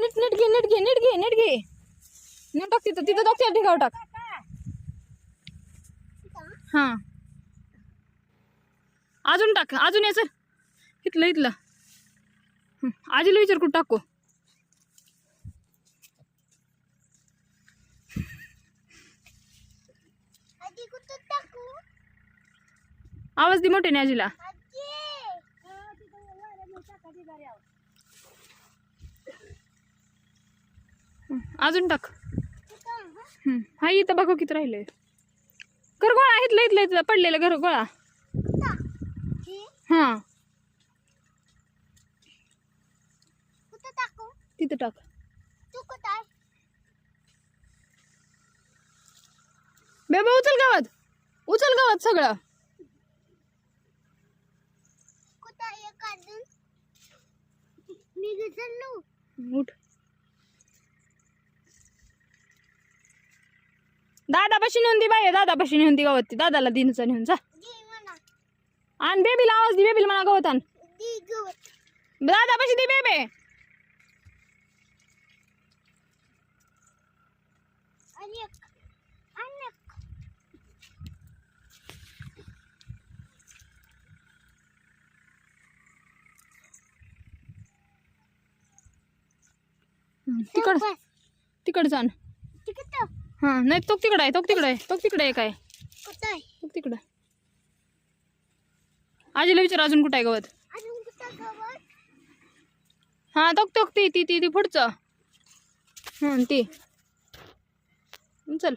नीट नीट घे नीट घे नीट घे नीट घे. नीट टाक तिथं तिथं टाक त्या टाक. हा. अजून टाक अजून याचं. इथलं इथलं. आजीला विचार कुठं टाकू. आजी कुठं टाकू? आवाज दे मोठ्याने आजीला. आजी! अजून टाक. हं, हा इथं बघू किती राहिलंय कर गोळा इथलं इथलं इथलं पडलेलं घर गोळा. हां. तिथं टाक. बेबा उचल गावात. उचल गावात सगळं. कुठं उठ दादापाशी नेऊन दे बाय दादापाशी नेऊन दे गावात. दादाला दिनचा नेऊन जा. मला आणि बेबीला आवाज दे बेबीला म्हणा गावात आण. दे गवत दादापाशी दे बेबे. तिकड. तिकड जाण तिकडं हा नाही तो तिकडं आहे तो तिकडं आहे तो तिकडे आहे काय? तो तिकडं आजीला विचार अजून कुठं आहे गवत? हा तो तो ती ती ती ती पुढचं. हं ती. चल.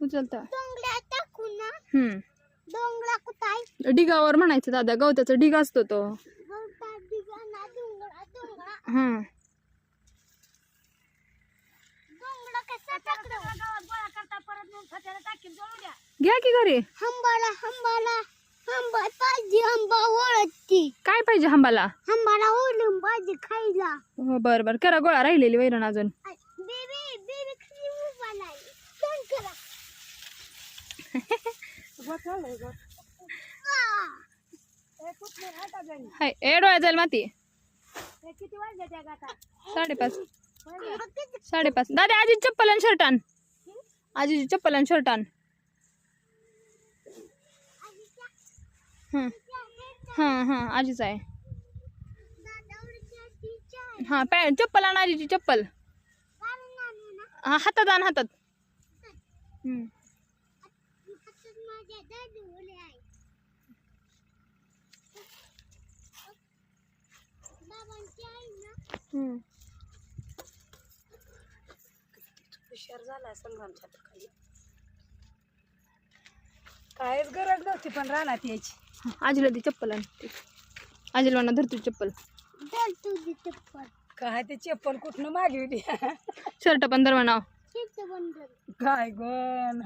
उचलतो ढिगावर म्हणायचं दादा गवताचा ढिग असतो तो. हं. घ्या की घरी. हंबाला हंबाला. हंबा पाहिजे हंबा ओळखती. काय पाहिजे हंबाला? हंबाला ओळून पाहिजे खायला. हो बरं बरं. करा गोळा. राहिलेली वैरण अजून. बेबी बेबी खाली उभा नाही फोन करा. हाय ए डोळ्या जाईल माती. किती वाजले त्या गाता? साडेपाच. साडेपाच. दादा आजी चप्पल आणि शर्ट आण. आजीची चप्पल आणि शर्ट आण. हां. हां आजीच आहे. हां पॅ चप्पल आण आजीची चप्पल. हातात आण हातात. हं. हुशार झालाय खाली काहीच गरज नव्हती पण रानात यायची. आजीला ती चप्पल आण ती. आजीला म्हणा धर तुझी चप्पल. काय ते चप्पल कुठनं मागवली? शर्ट पण धर. म्हणाव बंद काय? गण